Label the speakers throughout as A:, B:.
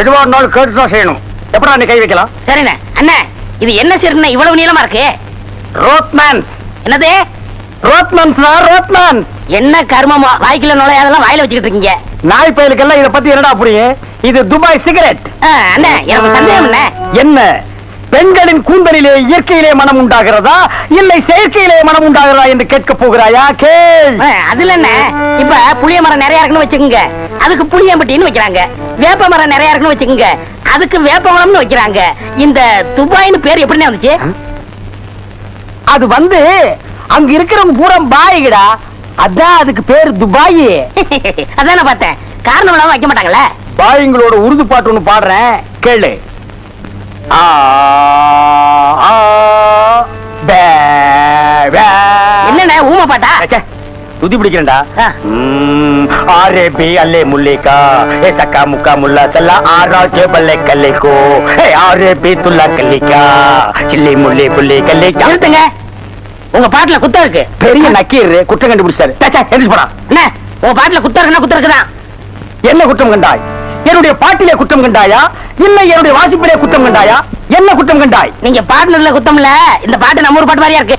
A: எதுவா இருந்தாலும் செய்யணும். எப்படா நீ கை வைக்கலாம்?
B: சரிண்ணே. அண்ணே இது என்ன சரிண்ணே இவ்வளவு நீளமா இருக்கு?
A: ரோத்மேன்.
B: என்னது?
A: Rothman sir Rothman.
B: என்ன கர்மமா? வாய்க்குள்ள நுழையாதெல்லாம் வாயில வச்சுக்கிட்டு இருக்கீங்க.
A: நாய் பயலுக்கெல்லாம் இத பத்தி என்னடா புரியும்? இது துபாய் சிகரெட்.
B: அண்ணே எனக்கு சந்தேகம்
A: என்ன? பெண்களின் கூந்தலிலே இயற்கையிலே மனம் உண்டாகிறதா? இல்லை செயற்கையிலே மனம் உண்டாகிறதா என்று கேட்க போகிறாயா?
B: ஆ, அதுல என்ன இப்ப புளிய மரம் நிறைய இருக்குன்னு வச்சுக்கோங்க. அதுக்கு புளியம்பட்டின்னு வைக்கிறாங்க. வேப்ப மரம் நிறைய இருக்குன்னு வச்சுக்கோங்க. அதுக்கு வேப்ப மரம்னு வைக்கிறாங்க. இந்த துபாய்னு பேர் எப்படிண்ணே வந்துச்சு?
A: அது வந்து அங்க இருக்கிறவங்க பூரா பாய்கடா. அதான் அதுக்கு பேரு துபாய்.
B: அதான் நான் பார்த்தேன். காரணம் இல்லாம வைக்க மாட்டாங்களே?
A: பாய்ங்களோட உருது பாட்டு ஒண்ணு பாடுறேன். கேளு. ஆ.
B: என்னண்ணே ஊமை பாட்டா?
A: துதி பிடிக்கிறேன்டா. ஆரே பி அல்லே முல்லிகா. ஏ சக்கா முக்கா முல்லா சல்லா ஆரா கே பல்லே கல்லிக்கோ ஏ ஆரே பி துல்லா கல்லிக்கா. சில்லி முல்லி புல்லி
B: நிறுத்துங்க உங்க பாட்டுல குத்தம் இருக்கு.
A: பெரிய நக்கீர் குற்றம் கண்டுபிடிச்சாரு. ச்சே, எந்திரிச்சு போடா.
B: என்ன? உங்க பாட்டுல குத்தம் இருக்குன்னா குத்தம் இருக்குதான்
A: என்ன குற்றம் கண்டாய்? என்னுடைய பாட்டிலே குற்றம் கண்டாயா? இல்லை என்னுடைய வாசிப்பிலே குற்றம் கண்டாயா? என்ன குற்றம் கண்டாய்?
B: நீங்க பாட்டுல குத்தம் இல்ல இந்த பாட்டு நம்ம ஊர் பாட்டு மாதிரியா இருக்கு.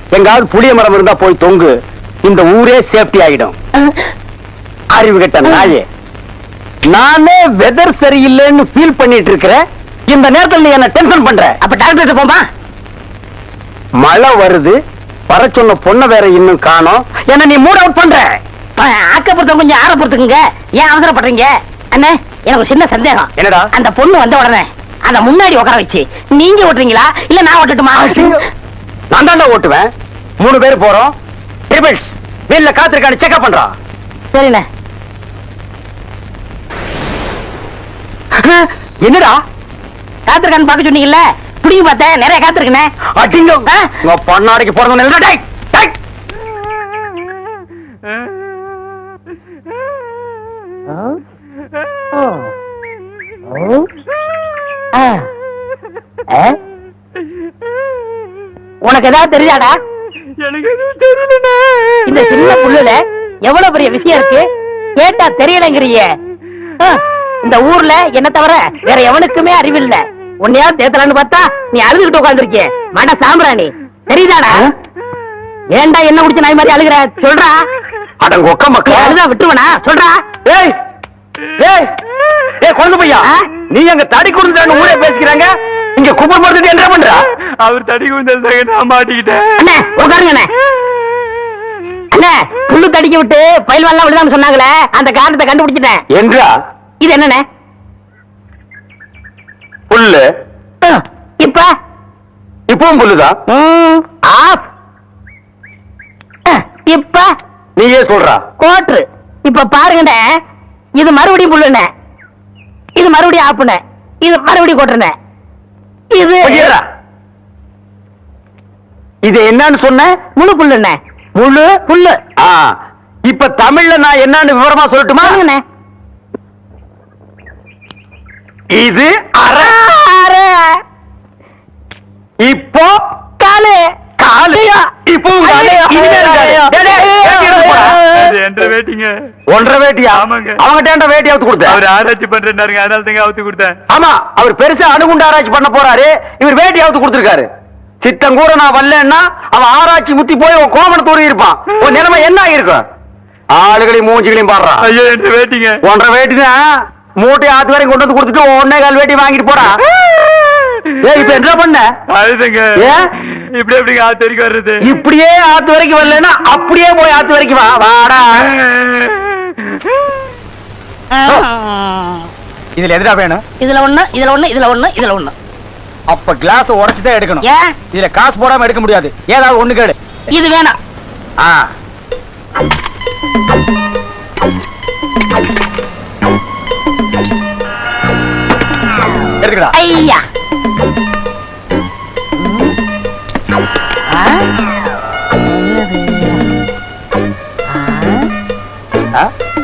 A: எங்காவது புளிய மரம் இருந்தா போய் தொங்கு. இந்த ஊரே சேஃப்டி ஆகிடும் அறிவு கெட்ட நாயே. நானே வெதர் சரியில்லைன்னு ஃபீல் பண்ணிட்டு இருக்கிறேன். இந்த நேரத்துல நீ என்ன டென்ஷன் பண்ற?
B: அப்ப டாக்டர் போமா
A: மழை வருது. வர சொன்ன பொண்ண வேற இன்னும் காணோம். என்ன நீ மூட் அவுட் பண்ற?
B: ஆக்கப்புறத்த கொஞ்சம் ஆற பொறுத்துக்குங்க? ஏன் அவசரப்படுறீங்க? அண்ணே எனக்கு சின்ன சந்தேகம்.
A: என்னடா?
B: அந்த பொண்ணு வந்த உடனே அந்த முன்னாடி உட்கார வச்சு நீங்க ஓட்டுறீங்களா? இல்ல நான் ஓட்டட்டுமா?
A: நான் தாண்டா ஓட்டுவேன். மூணு பேர் போறோம். ட்ரிபிள்ஸ் வீல்ல காத்திருக்கான்னு செக்அப் பண்றான்
B: சரிண்ணே.
A: என்னடா?
B: காத்திருக்கான்னு பார்க்க சொன்னீங்கல்ல? புடிங்க பார்த்தேன் நிறைய காத்திருக்கனே
A: அடிங்க? உங்க பொண்ணாடிக்கு பிறந்த நில்லுடா, டேய் டேய்.
B: உனக்கு ஏதாவது தெரியாதா
C: எனக்கு எதுவும் தெரியலண்ணே
B: இந்த சின்ன புல்லுல எவ்வளவு பெரிய விஷயம் இருக்கு? கேட்டா தெரியலங்கிறிய இந்த ஊர்ல என்ன தவிர வேற எவனுக்குமே அறிவில்ல. உன்னையாவது தேத்தலான்னு பார்த்தா நீ அழுதுகிட்டு உட்காந்துருக்கிய மட சாம்பிராணி. தெரியுதாடா? ஏன்டா என்ன குடிச்ச நாய் மாதிரி அழுகுற? சொல்றா.
A: அடங்க ஒக்க மக்கள்?
B: அழுதா விட்டுருவனா? சொல்றா.
A: ஏய் ஏய் ஏய் குழந்தை பையா? நீ அங்க தடி கொடுத்துட்டாங்க ஊரே பேசிக்கிறாங்க. இங்க குப்பர் போடுறது என்ன பண்ற?
C: அவர் தடி குந்தல் நான் மாட்டிக்கிட்டேன்.
B: அண்ணே உட்காருங்க அண்ணே. அண்ணே புல்லு தடிக்க விட்டு பயில்வான்லாம் விழுதான்னு சொன்னாங்களே அந்த காரணத்தை கண்டுபிடிச்சிட்டேன்.
A: என்றா?
B: இது என்னண்ணே?
A: புல்லு.
B: இப்ப?
A: இப்பவும் புல்லுதான்
B: ஆஃப். இப்ப?
A: நீயே சொல்றா.
B: கோட்ரு இப்ப பாருங்கண்ணே இது மறுபடியும் புல்லுண்ணே. இது மறுபடியும் ஆப்புண்ணே இது மறுபடியும் கோட்டுருண்ணே இது
A: என்னன்னு சொன்ன?
B: முழு புல்லுண்ணே
A: முழு
B: புல்லு.
A: இப்ப தமிழ்ல நான் என்னன்னு விவரமா சொல்லட்டுமா? இது அரை இப்போ
B: காலு.
A: ஒன்றரை வேட்டியா?
C: ஆமாங்க.
A: அவங்கிட்ட வேட்டி அவுத்து கொடுத்த
C: அவர் ஆராய்ச்சி பண்றேன்னாருங்க அதனால தாங்க அவுத்து கொடுத்தேன்.
A: ஆமா அவர் பெருசா அணுகுண்டு ஆராய்ச்சி பண்ண போறாரு. இவர் வேட்டி அவுத்து கொடுத்திருக்காரு. சித்தம் கூட நான் வரலன்னா அவன் ஆராய்ச்சி முத்தி போய் உன் கோமண தூரி இருப்பான். உன் நிலைமை என்ன ஆயிருக்கும் ஆளுகளையும் மூஞ்சிகளையும் பாடுறான்
C: ஐயோ என் வேட்டிங்க.
A: ஒன்றரை வேட்டி தான் மூட்டை ஆத்து வரைக்கும் கொண்டு வந்து கொடுத்துட்டு ஒன்னே கால் வேட்டி வாங்கிட்டு ஏய் இப்ப என்ன பண்ண?
C: இப்படி எப்படிங்க ஆத்து வரைக்கும் வர்றது?
A: இப்படியே ஆத்து வரைக்கும் வரலன்னா அப்படியே போய் ஆத்து வரைக்கும் வா வாடா.
D: இதுல எதுடா வேணும்?
B: இதுல ஒண்ணு இதுல ஒண்ணு இதுல ஒண்ணு இதுல ஒண்ணு.
D: அப்ப கிளாஸ் உடைச்சு தான் எடுக்கணும்.
B: ஏன்?
D: இதுல காசு போடாம எடுக்க முடியாது. ஏதாவது ஒண்ணு கேடு
B: இது வேணாம்.
D: ஆ. எடுத்துக்கடா.
B: ஐயா.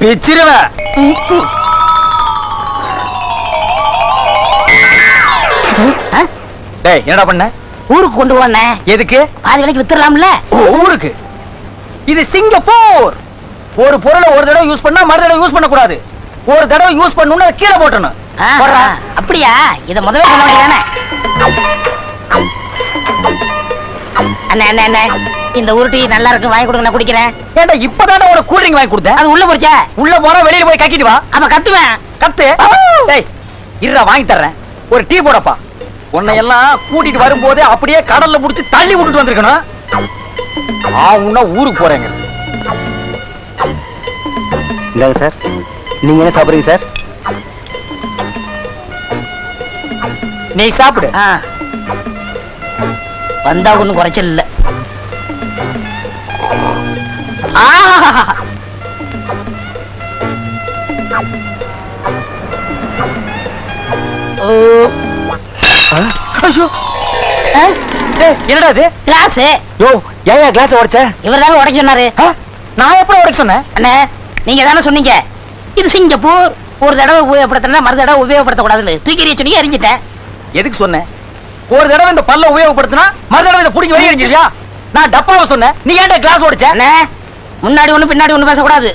D: பிச்சிருவேன்
B: ஆ?
D: டேய் என்னடா பண்ண?
B: ஊருக்கு கொண்டு போனே.
D: எதுக்கு?
B: பாதி விலைக்கு வித்துடலாம்ல?
D: ஊருக்கு. இது சிங்கப்பூர். ஒரு பொருளை ஒரு தடவை யூஸ் பண்ணா மறு தடவை யூஸ் பண்ண கூடாது ஒரு தடவை யூஸ் பண்ணணும்னு கீழே போட்டணும்.
B: அப்படியா? இத முதல்ல சொல்ல வேண்டியதானே அண்ணே அண்ணே அண்ணே. இந்த உருட்டி நல்லா இருக்கு வாங்கி கொடுங்க நான் குடிக்கிறேன்.
D: ஏன்டா இப்பதானே ஒரு கூல் ட்ரிங்க் வாங்கி கொடுத்தேன்?
B: அது உள்ள போச்சா
D: உள்ள போனா வெளியில போய் கக்கிட்டு வா.
B: அப்ப கத்துவேன்.
D: கத்து. டேய் இருடா வாங்கி தர்றேன். ஒரு டீ போடப்பா. உன்னை எல்லாம் கூட்டிட்டு வரும்போது அப்படியே கடல்ல புடிச்சு தள்ளி விட்டுட்டு வந்திருக்கணும். ஆவுன்னா ஊருக்கு போறேங்க இந்தாங்க சார். நீங்க என்ன சாப்பிடுறீங்க சார்? நீ சாப்பிடு.
B: ஆ. வந்தா ஒண்ணும் குறைச்சல் இல்ல.
D: என்னடா இது?
B: கிளாஸ்.
D: யோ ஏன் கிளாஸ் உடைச்ச?
B: இவர் தாங்க உடைக்க சொன்னாரு?
D: நான் எப்படி உடைக்க சொன்னேன்?
B: அண்ணே நீங்க தானே சொன்னீங்க. இது சிங்கப்பூர். ஒரு தடவை உபயோகப்படுத்தினா மறு தடவை உபயோகப்படுத்தக்கூடாதுன்னு. தூக்கி எறிய சொன்னீங்க எரிஞ்சிட்டேன்.
D: எதுக்கு சொன்னேன்? ஒரு தடவை இந்த பல்ல உபயோகப்படுத்தினா மறு தடவை இதை பிடிக்க வெளியே எரிஞ்சிருவியா நான் டப்பாவை சொன்னேன். நீ ஏன்டா கிளாஸ் உடைச்ச?
B: அண்ணே முன்னாடி ஒண்ணு பின்னாடி ஒண்ணு பேசக்கூடாது.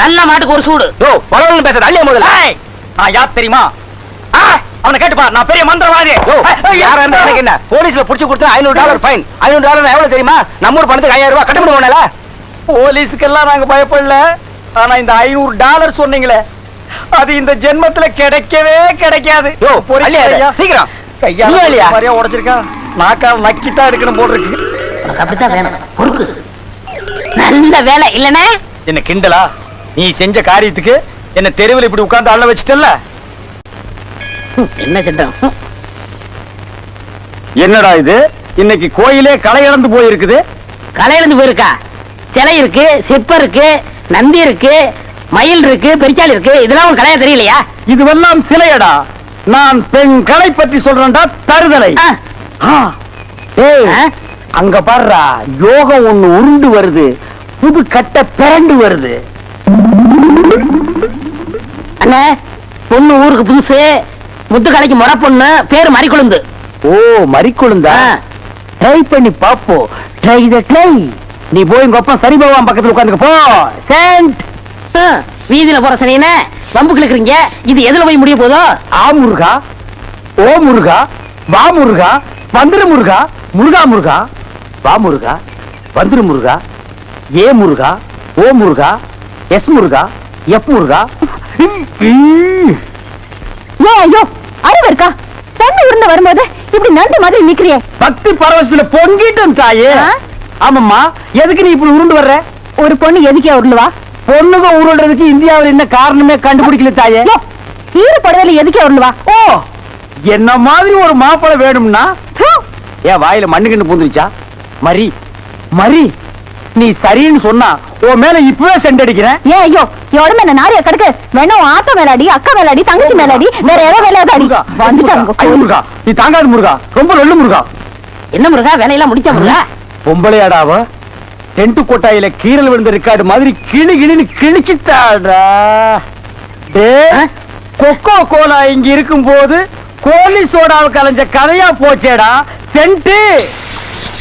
B: நல்ல மாட்டுக்கு ஒரு சூடு.
D: யோ வளவளன்னு பேசுற அள்ளிய முதல்ல. நான் யார் தெரியுமா? ஆ, அவனை கேட்டுப்பா நான் பெரிய மந்திரவாதி. யோ யாரா இருந்தா எனக்கு என்ன? போலீஸ்ல புடிச்சு கொடுத்தா ஐநூறு டாலர் ஃபைன் ஐநூறு டாலர் எவ்வளவு தெரியுமா? நம்ம ஊர் பணத்துக்கு ஐயாயிரம் ரூபாய் கட்ட முடியும்ல போலீஸுக்கெல்லாம் நாங்க பயப்படல. ஆனா இந்த ஐநூறு டாலர் சொன்னீங்களே அது இந்த ஜென்மத்துல கிடைக்கவே கிடைக்காது. சீக்கிரம். கையா உடைச்சிருக்கான். நாக்கால் நக்கித்தான் எடுக்கணும் போல் இருக்கு
B: அப்படித்தான் வேணும். பொறுக்கு. நல்ல வேலை இல்லனே
D: என்ன கிண்டலா? நீ செஞ்ச காரியத்துக்கு என்ன தெருவில் இப்படி உட்கார்ந்து அள்ள வச்சிட்டல்ல?
B: என்ன செஞ்சோம்
A: என்னடா இது? இன்னைக்கு கோயிலே களை இழந்து போயிருக்குது.
B: கலையிலிருந்து போயிருக்கா? சிலை இருக்கு சிற்பம் இருக்கு நந்தி இருக்கு மயில் இருக்கு பெரிச்சால் இருக்கு. இதெல்லாம் உன் கலையா தெரியலையா?
A: இதுவெல்லாம் சிலையடா. நான் பெண் கலை பற்றி சொல்றேன்டா தருதலை? அங்க பாருடா யோகம் ஒண்ணு உருண்டு வருது. புது கட்ட பிறண்டு வருது.
B: அண்ணே பொண்ணு ஊருக்கு புதுசு. முத்து கலைக்கு முறை பொண்ணு பேரு மறிக்குழுந்து.
A: ஓ மறிக்கொழுந்தா. ட்ரை பண்ணி பாப்போம். Try the try. நீ போய் உங்க அப்பா சரி பகவான் பக்கத்துல உட்காந்துக்க போ. சென்ட்
B: ஆ, வீதியில போற சனியனே வம்பு கிழக்குறீங்க இது எதுல போய் முடிய போதோ?
A: ஆ முருகா. ஓ முருகா. வா முருகா. வந்துரு முருகா. முருகா முருகா. வா முருகா வந்துரு முருகா. ஏ முருகா ஓ முருகா எஸ் முருகா எஃப் முருகா.
E: ஏன் ஐயோ அறிவு இருக்கா தண்ணி உருண்ட வரும்போது இப்படி நண்டு மாதிரி நிக்கிறியே.
A: பக்தி பரவசத்துல பொங்கிட்டும் தாயே? ஆமாம்மா எதுக்கு நீ இப்படி உருண்டு வர்ற?
E: ஒரு பொண்ணு எதுக்கே உருளுவா
A: பொண்ணுங்க உருள்றதுக்கு இந்தியாவில் என்ன காரணமே கண்டுபிடிக்கல தாயே.
E: ஈர புடவையில எதுக்கே உருளுவா
A: ஓ என்ன மாதிரி ஒரு மாப்பிளை வேணும்னா? ஏன் வாயில மண்ணு கண்டு பூந்துருச்சா? மரி மரி நீ சரின்னு சொன்னா உன் மேல இப்பவே சென்ட் அடிக்கிறேன்.
E: ஏன் ஐயோ எவ்வளவு மேல நாரிய கிடக்கு. வேணும் ஆத்த மேலாடி அக்கா மேலாடி தங்கச்சி மேலாடி வேற ஏதோ வேலையாடி வந்துட்டாங்க
A: முருகா நீ தாங்காது முருகா. ரொம்ப நல்ல முருகா.
B: என்ன முருகா வேலையெல்லாம் முடிச்ச முருகா?
A: பொம்பளையாடாவ டென்ட் கொட்டாயில கீரல் விழுந்த ரெக்கார்டு மாதிரி கிளி கிளின்னு கிழிச்சுட்டாடா. டே கொக்கோ கோலா இங்க இருக்கும் போது கோலி சோடாவை கலைஞ்ச கதையா போச்சேடா சென்ட்டு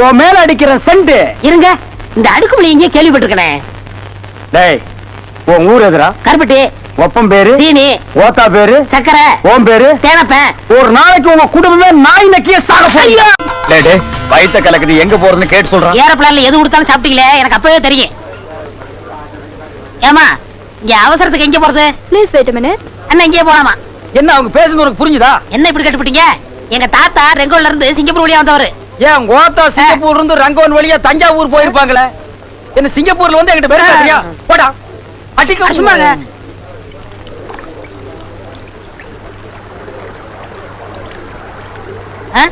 A: உன் மேல அடிக்கிற செண்டு.
B: இருங்க இந்த அடுக்குமொழி எங்கேயே கேள்விப்பட்டிருக்கனே.
A: டேய் உன் ஊர் எதுரா
B: கருப்பட்டி.
A: ஒப்பம் பேரு?
B: சீனி.
A: ஓத்தா பேரு?
B: சக்கரை
A: ஓம் பேரு?
B: தேனப்பேன்
A: ஒரு நாளைக்கு உங்க குடும்பமே நாய் நக்கிய சாக
B: ஐயோ!
A: போய் வயித்த கலக்குது. எங்க போறதுன்னு கேட்டு சொல்றான்
B: ஏரோப்ளான்ல எது கொடுத்தாலும் சாப்பிட்டீங்களே? எனக்கு அப்பவே தெரியும். ஏமா இங்க அவசரத்துக்கு எங்க போறது?
E: Please wait minute.
B: அண்ணா இங்கே போலாமா?
D: என்ன அவங்க பேசுறது உனக்கு புரிஞ்சுதா?
B: என்ன இப்படி கட்டுப்பிட்டீங்க? எங்க தாத்தா ரெங்கோல்ல இருந்து சிங்கப்பூர் வழியா வந்தவரு.
D: ஏன் கோத்தா சிங்கப்பூர்ல இருந்து ரங்கோன் வழியா தஞ்சாவூர் போயிருப்பாங்களே? என்ன சிங்கப்பூர்ல வந்து என்கிட்ட பேர் பேசுறியா போடா. அடிக்க
B: சும்மாங்க ஆ?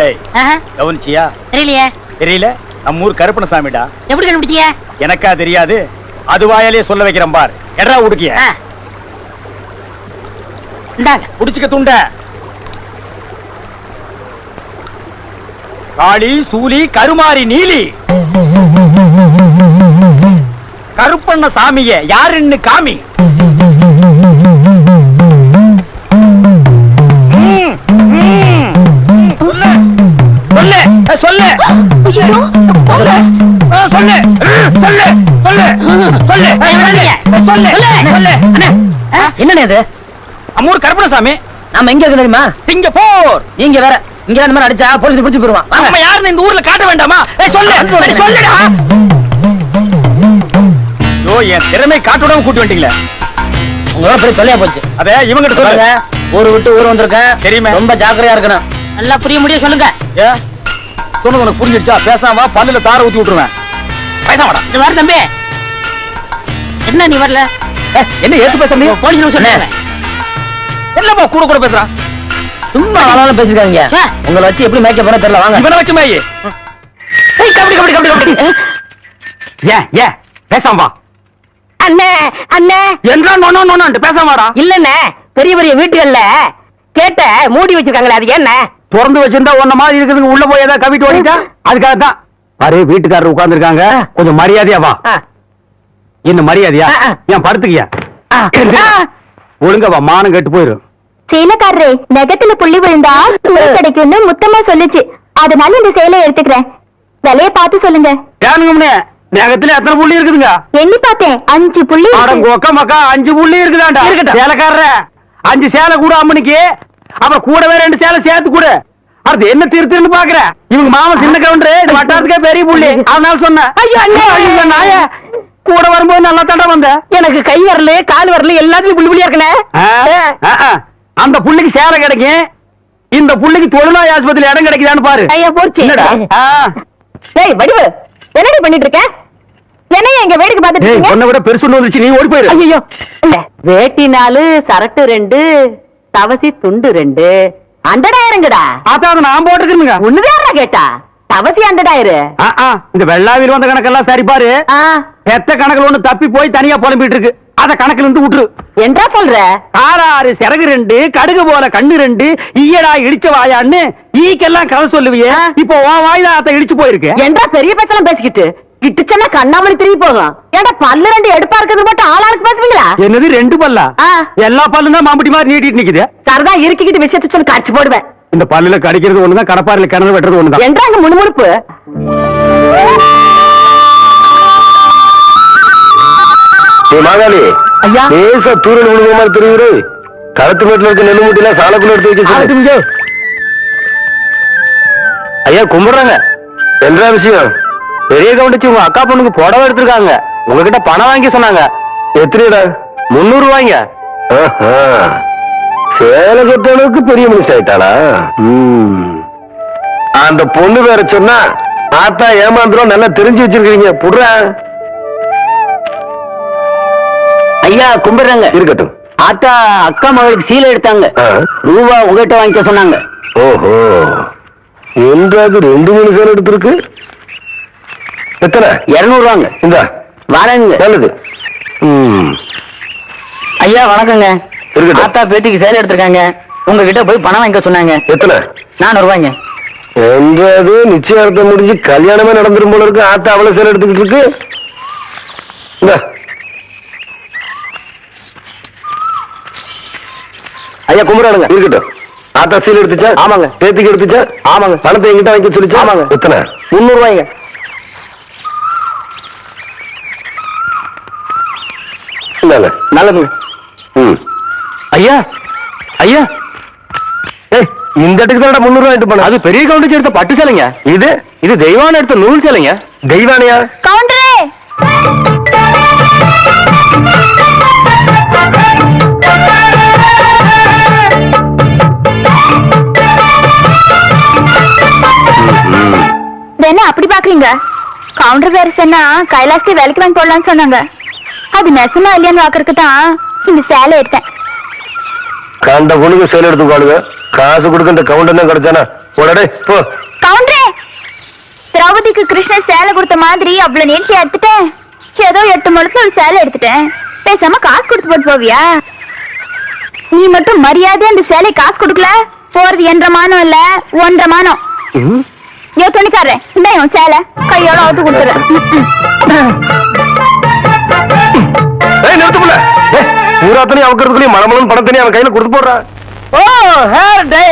A: ஏய்
B: ஆஹா,
A: கவனிச்சியா?
B: தெரியலையே.
A: தெரியல. நம்ம ஊர் கருப்பணசாமிடா.
B: எப்படி கண்டுபிடிச்சீங்க
A: எனக்கா தெரியாது. அது வாயாலே சொல்ல வைக்கிறேன் பார். எடா உடுக்கிய.
B: ஆ. இந்தாங்க.
A: புடிச்சுக்க துண்ட. காளி சூலி கருமாரி நீலி. கருப்பண்ண சாமிய யாருன்னு காமி. சொல்லு சொல்லு சொல்லு. சொல்லு. சொல்லு சொல்லு.
B: என்னண்ணே இது?
A: அம்மூர் கருப்பணசாமி
B: நாம எங்க இருக்கு தெரியுமா?
A: சிங்கப்பூர்.
B: நீங்க வேற இங்க இந்த மாதிரி அடிச்சா போலீஸ் பிடிச்சு போயிருவான்.
A: நம்ம யாருன்னு இந்த ஊர்ல காட்ட வேண்டாமா? ஏய், சொல்லு. சொல்லுடா. யோ என் திறமை காட்டுடாம கூட்டி வந்துட்டீங்களே.
B: உங்களோட பெரிய தொல்லையா போச்சு.
A: அத இவங்கிட்ட
B: சொல்லுங்க
A: சொல்லுங்க
B: ஊரு விட்டு ஊர் வந்திருக்கேன்.
A: தெரியுமே.
B: ரொம்ப ஜாக்கிரதையா இருக்கணும். நல்லா புரிய முடியும் சொல்லுங்க.
A: ஏ சொன்னது உனக்கு புரிஞ்சிடுச்சா? பேசாம வா, பல்லுல தார ஊத்தி விட்டுருவேன். பேசாமடா
B: இது வர தம்பி. என்ன நீ வரல?
A: என்ன ஏத்து பேசுற நீ?
B: போலீஸ் சொன்னேன்
A: என்னப்பா கூட கூட பேசுறான்
B: சும்மா ஆளாலும் பேசிருக்காங்க உங்களை வச்சு எப்படி மேய்க்க போற தெரியல வாங்க.
A: இவனை வச்சு மேயி.
B: ஏய், கபடி கபடி கபடி கபடி.
A: ஏன் ஏன் பேசாம வா.
B: அண்ணே அண்ணே.
A: என்றா நொண்ணு நொண்ணு பேசாம வாடா.
B: இல்லண்ணே பெரிய பெரிய வீட்டுகள்ல கேட்ட மூடி வச்சிருக்காங்களே அது என்ன?
A: திறந்து வச்சிருந்தா உன்ன மாதிரி இருக்குதுங்க உள்ள போய் ஏதாவது கவிட்டு ஓடிட்டா? அதுக்காக தான் பாரு வீட்டுக்காரர் உட்கார்ந்திருக்காங்க. கொஞ்சம் மரியாதையா வா. இன்னும் மரியாதையா. ஏன் படுத்துக்கியா?
B: ஆ.
A: ஒழுங்கா வா மானம் கெட்டு போயிரும்.
E: சேலக்காரரே நெகத்துல புள்ளி விழுந்தா துணி கிடைக்கும்னு முத்தமா சொல்லுச்சு. அதனால இந்த சேலை எடுத்துக்கிறேன். விலைய பார்த்து சொல்லுங்க.
A: நேகத்துல எத்தனை புள்ளி இருக்குதுங்க?
E: எண்ணி பார்த்தேன் அஞ்சு புள்ளி
A: கொக்க மக்கா அஞ்சு புள்ளி இருக்குதாண்டா?
B: இருக்கட்டும்.
A: சேலைக்காரர அஞ்சு சேலை கூட அம்மனுக்கு அப்புறம் கூடவே ரெண்டு சேலை சேர்த்து கூட. அடுத்து என்ன திருத்துன்னு பாக்குற? இவங்க மாமா சின்ன கவுண்டரு இந்த வட்டாரத்துக்கே பெரிய புள்ளி. அதனால சொன்னேன்.
B: ஐயோ.
A: ஐயோ நாய. கூட வரும்போது நல்லா தாண்டா வந்த
B: எனக்கு கை வரல கால் வரல எல்லாத்தையும் புள்ளி புள்ளியா இருக்கனே.
A: அந்த புள்ளிக்கு சேலை கிடைக்கும். இந்த புள்ளிக்கு தொழுநோய் ஆஸ்பத்திரி இடம் கிடைக்குதான்னு பாரு.
E: டேய் வடிவு என்னடி பண்ணிட்டு இருக்க? என்னைய எங்க வேடிக்கை பார்த்துட்டு
A: உன்னை விட பெருசு வந்துச்சு நீ ஓடி போயிரு.
B: ஐயோ வேட்டி நாலு சரட்டு ரெண்டு தவசி துண்டு ரெண்டு. அண்டடாயிரங்கடா.
A: அதான் அதை நான் போட்டுக்கிறேனுங்க
B: ஒண்ணுதான் கேட்டா. தவசி அண்டடாயிரு.
A: இந்த வெள்ளாவில் வந்த கணக்கெல்லாம் சரி பாரு பெத்த கணக்குல ஒண்ணு தப்பி போய் தனியா புலம்பிட்டு இருக்கு. அத கணக்குல இருந்து விட்டுரு.
B: என்றா சொல்ற?
A: ஆறாறு சிறகு ரெண்டு கடுகு போல கண்ணு ரெண்டு ஈயடா இடிச்ச வாயான்னு ஈக்கெல்லாம் கதை சொல்லுவியே. இப்போ உன் வாய் தான் அத்தை இடிச்சு போயிருக்கு.
B: என்றா பெரிய பேச்செல்லாம் பேசிக்கிட்டு. கிட்டுச்சன்னா கண்ணாமணி திரும்பி போகும் ஏடா பல்லு ரெண்டு எடுப்பா இருக்கிறது மட்டும் ஆளாளுக்கு பேசுவீங்களா?
A: என்னது ரெண்டு பல்லா. எல்லா பல்லும் தான் மாம்பட்டி மாதிரி நீட்டிட்டு நிக்குது.
B: சரதா இருக்கிக்கிட்டு விஷயத்த சொல்லி காட்சி போடுவேன்.
A: இந்த பல்லுல கடிக்கிறது ஒண்ணுதான் கடப்பாரில கிணறு வெட்டுறது ஒண்ணுதான்.
B: என்றாங்க முணுமுணுப்பு?
F: மாகாளி
B: ஐயா.
F: லேசா தூரல் விழுந்த மாதிரி தெரியுது. களத்து மேட்டுல இருக்க நெல்லு மூட்டையில சாலக்குள்ள எடுத்து வைக்க. ஐயா கும்பிடுறாங்க. என்ன விஷயம்?
D: பெரிய கவுண்டச்சி உங்க அக்கா பொண்ணுக்கு புடவை எடுத்திருக்காங்க. உங்ககிட்ட பணம் வாங்கி சொன்னாங்க.
F: எத்தனைடா?
D: முன்னூறு ரூபாய்ங்க.
F: சேலை கட்டணுக்கு பெரிய மனுஷன் ஆயிட்டாளா. அந்த பொண்ணு வேற சொன்னா ஆத்தா ஏமாந்துரும் நல்லா தெரிஞ்சு வச்சிருக்கீங்க புடுற
D: ஐயா கும்பிடுறாங்க.
F: இருக்கட்டும்.
D: ஆத்தா அக்கா மகளுக்கு சீலை எடுத்தாங்க. ரூபா உங்ககிட்ட வாங்கிக்க சொன்னாங்க.
F: ஓஹோ. என்றாவது ரெண்டு மூணு சேலை எடுத்திருக்கு. எத்தனை?
D: இருநூறு ரூபாங்க
F: இந்த.
D: வரேங்க
F: நல்லது. ம்.
A: ஐயா வணக்கங்க.
F: இருக்கட்டும்.
A: ஆத்தா பேத்திக்கு சேலை எடுத்திருக்காங்க. உங்ககிட்ட போய் பணம் வாங்கிக்க சொன்னாங்க.
F: எத்தனை?
A: நானூறு ரூபாய்ங்க
F: என்றாவது நிச்சயார்த்தம் முடிஞ்சு கல்யாணமே நடந்துரும் போல இருக்கு. ஆத்தா அவ்வளவு சேலை எடுத்துக்கிட்டு இருக்கு. இந்த. ஐயா கும்பிடானுங்க இருக்கட்டும். ஆத்தா சீல் எடுத்துச்சா? ஆமாங்க. பேத்திக்கு எடுத்துச்சா? ஆமாங்க. பணத்தை எங்கிட்ட வாங்கி சொல்லிச்சா? ஆமாங்க. எத்தனை? முந்நூறு ரூபாய்ங்க நல்லதுங்க. ம்.
D: ஐயா ஐயா.
F: ஏய் இந்த இடத்துக்கு தான் முந்நூறு ரூபாய் எடுத்து பண்ண
D: அது பெரிய கவுண்டச்சி எடுத்த பட்டு சேலைங்க.
F: இது?
D: இது தெய்வான எடுத்த நூல் சேலைங்க.
F: தெய்வானையா?
E: கவுண்டரே! என்ன அப்படி பாக்குறீங்க. கவுண்டர் வேற சொன்னா கைலாசி வேலைக்கு வாங்கி போடலாம்னு சொன்னாங்க. அது நெசமா இல்லையான்னு பாக்குறதுக்கு தான் இந்த சேலை எடுத்தேன்.
F: கண்ட பொண்ணுக்கு சேல் எடுத்துக்காளுங்க. காசு கொடுக்க இந்த கவுண்டர் தான் கிடைச்சானா? உடனே போ.
E: கவுண்டரே திரௌபதிக்கு கிருஷ்ணன் சேலை கொடுத்த மாதிரி அவ்வளவு நேர்த்தி எடுத்துட்டேன். ஏதோ எட்டு முழுக்க ஒரு சேலை எடுத்துட்டேன். பேசாம காசு கொடுத்து போட்டு போவியா? நீ மட்டும் மரியாதை அந்த சேலை காசு கொடுக்கல? போறது என்ற மானம் இல்ல ஒன்றரை மானம். ஏ துணிக்காரன் இந்த உன் சேலை. கையோட அவுத்து கொடுத்துறேன்.
F: ஏய் நிறுத்து புள்ள பூராத்தனையும் அவக்கிறதுக்குள்ளேயும் மனமளன் பணத்தனையும் அவன் கையில கொடுத்து போடுறான்
A: ஓ ஹேர் டே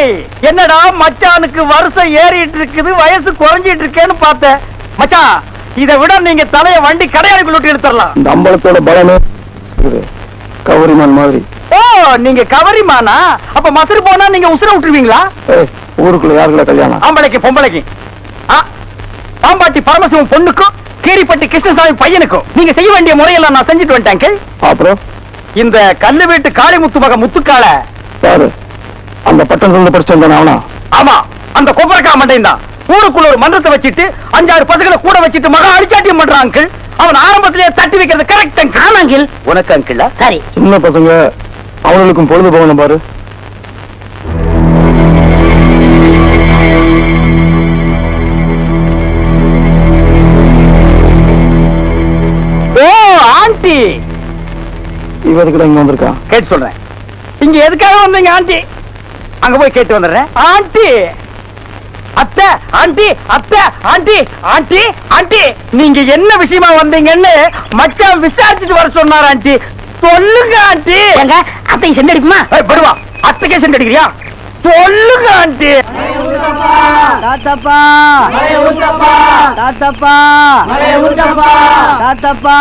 A: என்னடா மச்சானுக்கு வருஷம் ஏறிட்டு இருக்குது வயசு குறைஞ்சிட்டு இருக்கேன்னு பார்த்தேன். மச்சான் இதை விட நீங்க தலைய வண்டி கடையாளுக்குள்ள விட்டு எடுத்துடலாம்
F: இந்த அம்பலத்தோட பலமே கௌரிமான் மாதிரி.
A: ஓ நீங்க கவரிமானா? அப்ப மதுரை போனா நீங்க உசுர விட்டுருவீங்களா?
F: ஊருக்குள்ள யாருக்குள்ள கல்யாணம்?
A: ஆம்பளைக்கு பொம்பளைக்கு. பாம்பாட்டி பரமசிவம் பொண்ணுக்கும் கீரிப்பட்டி கிருஷ்ணசாமி பையனுக்கும் நீங்க செய்ய வேண்டிய முறையெல்லாம் நான் செஞ்சுட்டு வந்துட்டேன்.
F: அப்புறம்?
A: இந்த கல்லு வீட்டு காளிமுத்து மக முத்துக்கால.
F: யாரு? அந்த பட்டம் சொந்த படிச்சு வந்தான அவனா?
A: ஆமா அந்த கொப்பரக்கா மண்டையும் தான். ஊருக்குள்ள ஒரு மன்றத்தை வச்சுட்டு அஞ்சாறு பசங்களை கூட வச்சுட்டு மகா அடிச்சாட்டியம் பண்றான் அங்கிள். அவன் ஆரம்பத்திலேயே தட்டி வைக்கிறது கரெக்ட் அங்கிள்.
D: உனக்கு அங்கிள்?
A: சரி.
F: சின்ன பசங்க அவங்களுக்கும் பொழுது போகணும் பாரு.
A: ஆண்டி.
F: தான் இங்க வந்திருக்கான்
A: கேட்டு சொல்றேன். இங்க எதுக்காக வந்தீங்க ஆண்டி? அங்க போய் கேட்டு வந்துடுறேன். ஆண்டி! அத்தை ஆண்டி அத்தை ஆண்டி ஆண்டி ஆண்டி! நீங்க என்ன விஷயமா வந்தீங்கன்னு மச்சான் விசாரிச்சுட்டு வர சொன்னார் ஆண்டி. சொல்லுங்க ஆண்டி. எங்க அத்தை செண்டு அடிக்குமா படுவா. அத்தைக்கே அடிக்கிறியா சொல்லுங்க ஆண்டி.
G: தாத்தப்பா. தாத்தப்பா. தாத்தப்பா.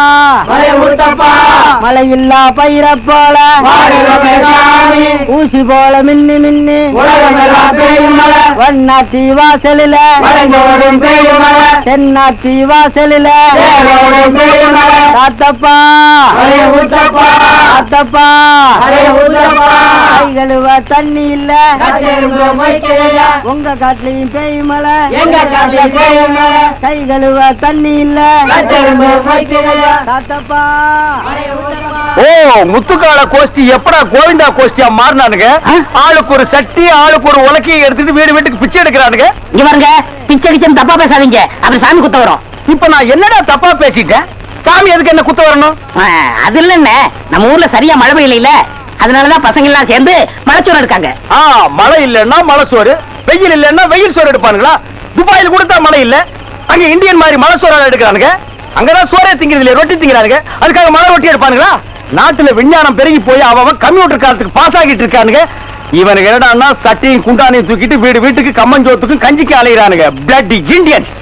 G: மழை இல்லா பயிர போல. ஊசி போல மின்னி மின்னி. வண்ணாத்தி வாசலில. தென்னாத்தி வாசலில. தாத்தப்பா. தாத்தப்பா. தண்ணி இல்ல. உங்க காட்டுலயும் பேய் மழை எங்க காட்டுலயும் பேய் மழை கை கழுவ தண்ணி இல்ல. தாத்தப்பா.
A: ஓ முத்துக்கால கோஷ்டி எப்படா கோவிந்தா கோஷ்டியா மாறினானுங்க? ஆளுக்கு ஒரு சட்டி ஆளுக்கு ஒரு உலக்கையை எடுத்துட்டு வீடு வீட்டுக்கு பிச்சை எடுக்கிறானுங்க.
B: இங்க பாருங்க பிச்சை அடிச்சம் தப்பா பேசாதீங்க. அப்புறம் சாமி குத்த வரும்.
A: இப்ப நான் என்னடா தப்பா பேசிட்டேன்? சாமி எதுக்கு என்ன குத்த வரணும்?
B: அது இல்லன்னு நம்ம ஊர்ல சரியா மழை பெய்யல. அதனாலதான் பசங்க எல்லாம் சேர்ந்து மலைச்சோறு இருக்காங்க
A: ஆ மழை இல்லன்னா மழை சோறு வெயில் இல்லைன்னா வெயில் சோறு எடுப்பானுங்களா? துபாயில் கொடுத்தா மழை இல்ல. அங்க இந்தியன் மாதிரி மழை சோறு எடுக்கிறானுங்க. அங்கதான் சோறே திங்கிறது இல்லையா ரொட்டி திங்கிறானுங்க. அதுக்காக மழை ரொட்டி எடுப்பானுங்களா? நாட்டுல விஞ்ஞானம் பெருகி போய் அவன் கம்ப்யூட்டர் காலத்துக்கு பாஸ் ஆகிட்டு இருக்கானுங்க. இவனுக்கு என்னடான்னா சட்டையும் குண்டானையும் தூக்கிட்டு வீடு வீட்டுக்கு கம்மஞ்சோத்துக்கும் கஞ்சிக்கு அலையிறானுங்க. பிளட் இந்தியன்ஸ்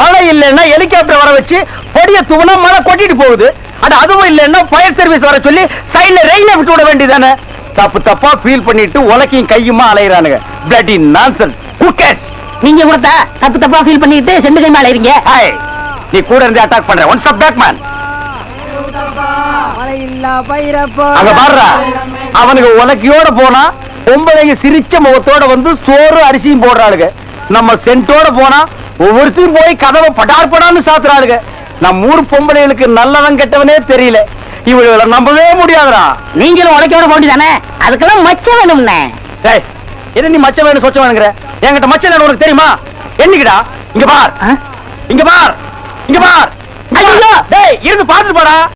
A: மழை இல்லைன்னா ஹெலிகாப்டர் வர வச்சு பொடிய தூவனா மழை கொட்டிட்டு போகுது. அது அதுவும் இல்லைன்னா ஃபயர் சர்வீஸ் வர சொல்லி சைட்ல ரெயினை விட்டு விட வேண்டியதானே தப்பு தப்பா ஃபீல் பண்ணிட்டு உலக்கையும் கையுமா அலையறானுங்க. பிளட்டி நான்சன் குக்கர்ஸ்
B: நீங்க கொடுத்தா தப்பு தப்பா ஃபீல் பண்ணிட்டு செண்டு கை மேல இருங்க
A: ஹாய் நீ கூட இருந்து அட்டாக் பண்ற. ஒன் ஸ்டாப் பேக் மேன் அங்க பாடுறா அவனுக்கு உலக்கையோட போனா பொம்பளைங்க சிரிச்ச முகத்தோட வந்து சோறு அரிசியும் போடுறாளுங்க. நம்ம சென்ட்டோட போனா ஒவ்வொருத்தையும் போய் கதவை படார் படான்னு சாத்துறாளுங்க. நம்ம ஊர் பொம்பளைகளுக்கு நல்லவன் கெட்டவனே தெரியல. இவங்களை நம்பவே முடியாதுடா.
H: நீங்களும் உடைக்கோட போண்டிதானே அதுக்கெல்லாம் மச்சம் வேணும்னே.
A: டேய் என்ன நீ மச்ச வேணும் சொச்ச வேணுங்கிற? என்கிட்ட மச்ச வேணும் உனக்கு தெரியுமா? என்னைக்குடா? இங்க பார்? இங்க பார். இங்க பார். ஐயோ! டேய் இருந்து பாத்துட்டு போடா.